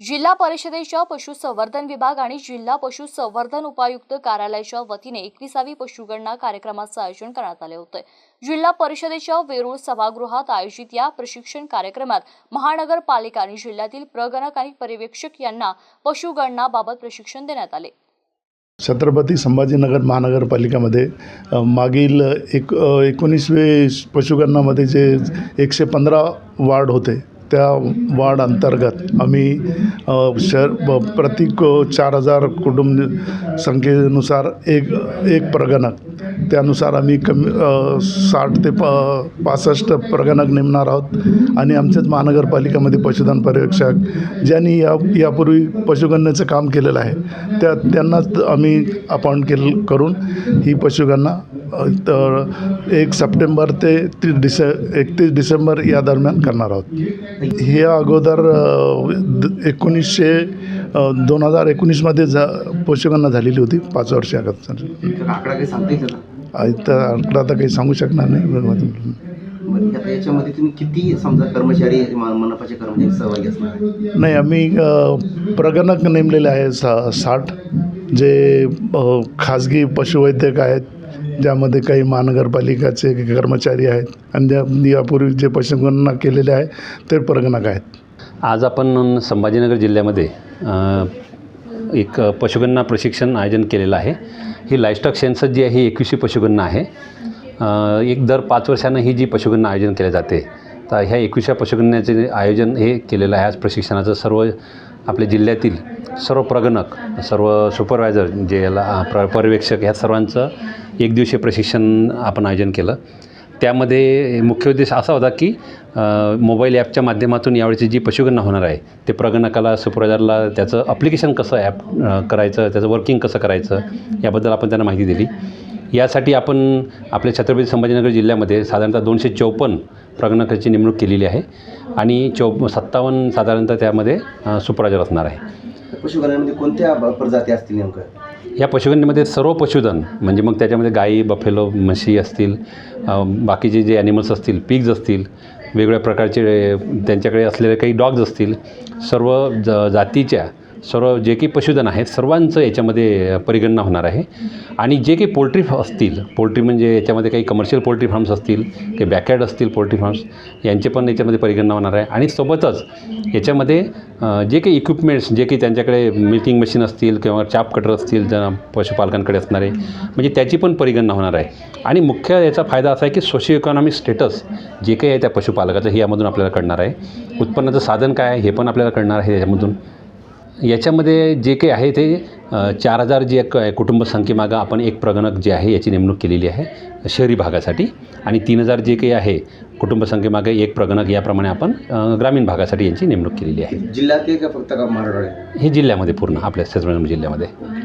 जिल्हा परिषदेच्या पशुसंवर्धन विभाग आणि जिल्हा पशुसंवर्धन उपायुक्त कार्यालयाच्या वतीने एकविसावी पशुगणना कार्यक्रमाचं आयोजन करण्यात आले होते. जिल्हा परिषदेच्या वेरूळ सभागृहात आयोजित या प्रशिक्षण कार्यक्रमात महानगरपालिका आणि जिल्ह्यातील प्रगणक आणि पर्यवेक्षक यांना पशुगणनाबाबत प्रशिक्षण देण्यात आले. छत्रपती संभाजीनगर महानगरपालिकेमध्ये मागील एक एकोणीसवे पशुगणनामध्ये जे एकशे पंधरा वार्ड होते त्या वार्ड अंतर्गत आम्ही शहर प्रत्येक चार हजार कुटुंब संख्येनुसार एक एक प्रगणक. त्यानुसार आम्ही कमी साठ ते प पासष्ट प्रगणक नेमणार आहोत. आणि आमच्याच महानगरपालिकेमध्ये पशुधन पर्यवेक्षक ज्यांनी या यापूर्वी पशुगणनेचं काम केलेलं आहे त्या त्यांनाच आम्ही अपॉइंट केलं करून ही पशुगणना तर एक सप्टेंबर ते तीस डिसे एकतीस डिसेंबर या दरम्यान करणार आहोत. हे अगोदर एकोणीसशे दोन हजार एकोणीसमध्ये जा पशुगणना झालेली होती पाच वर्ष अगोदर तर आकडा तर काही सांगू शकणार नाही आता याच्यामध्ये तुम्ही किती समजा कर्मचारी मनपाचे कर्मचारी सहभागी असणार? नाही आम्ही प्रगणक नेमलेले आहे सा साठ जे खाजगी पशुवैद्यक आहेत ज्यामध्ये काही महानगरपालिकाचे कर्मचारी आहेत आणि ज्या यापूर्वी जे पशुगणना केलेले आहे ते परगणक आहेत. आज आपण संभाजीनगर जिल्ह्यामध्ये एक पशुगणना प्रशिक्षण आयोजन केलेलं आहे. ही लाईस्टॉक सेन्सस जी आहे ही एकवीसशे पशुगणना आहे. एक दर पाच वर्षानं ही जी पशुगणना आयोजन केले जाते तर ह्या एकविसव्या पशुगणनाचे आयोजन हे केलेलं आहे. आज प्रशिक्षणाचं सर्व आपल्या जिल्ह्यातील सर्व प्रगणक सर्व सुपरवायझर जे याला प्र पर्यवेक्षक ह्या सर्वांचं एक दिवसीय प्रशिक्षण आपण आयोजन केलं. त्यामध्ये मुख्य उद्देश असा होता की मोबाईल ॲपच्या माध्यमातून यावेळेची जी पशुगणना होणार आहे ते प्रगणकाला सुपरवायझरला त्याचं अप्लिकेशन कसं ॲप करायचं त्याचं वर्किंग कसं करायचं याबद्दल आपण त्यांना माहिती दिली. यासाठी आपण आपल्या छत्रपती संभाजीनगर जिल्ह्यामध्ये साधारणतः दोनशे चौपन्न प्रगणकाची नेमणूक केलेली आहे. आणि चौ सत्तावन्न साधारणतः त्यामध्ये अ, सुपरवायझर असणार आहे. पशुगणनेमध्ये कोणत्या प्रजाती असतील नेमकं? या पशुगणनेमध्ये सर्व पशुधन म्हणजे मग त्याच्यामध्ये गाई बफेलो म्हशी असतील बाकीचे जे ॲनिमल्स असतील पिग्ज असतील वेगवेगळ्या प्रकारचे त्यांच्याकडे असलेले काही डॉग्ज असतील सर्व ज जातीच्या सर्व जे काही पशुधन आहेत सर्वांचं याच्यामध्ये परिगणना होणार आहे. आणि जे काही पोल्ट्री असतील पोल्ट्री म्हणजे याच्यामध्ये काही कमर्शियल पोल्ट्री फार्म्स असतील काही बॅकयार्ड असतील पोल्ट्री फार्म्स यांचे पण याच्यामध्ये परिगणना होणार आहे. आणि सोबतच याच्यामध्ये जे काही इक्विपमेंट्स जे काही त्यांच्याकडे मिल्किंग मशीन असतील किंवा चाप कटर असतील ज्या पशुपालकांकडे असणारे म्हणजे त्याची पण परिगणना होणार आहे. आणि मुख्य याचा फायदा असा आहे की सोशिओ इकॉनॉमिक स्टेटस जे काही आहे त्या पशुपालकाचं हे यामधून आपल्याला कळणार आहे. उत्पन्नाचं साधन काय आहे हे पण आपल्याला कळणार आहे याच्यामधून. याच्यामध्ये जे काही आहे ते चार हजार जे एक कुटुंब संख्येमागं आपण एक प्रगणक जे आहे याची नेमणूक केलेली आहे शहरी भागासाठी. आणि तीन हजार जे काही आहे कुटुंब संख्येमागे एक प्रगणक याप्रमाणे आपण ग्रामीण भागासाठी यांची नेमणूक केलेली आहे. जिल्ह्यात की का फक्त का महाराष्ट्र हे जिल्ह्यामध्ये पूर्ण आपल्या छत्रपती जिल्ह्यामध्ये.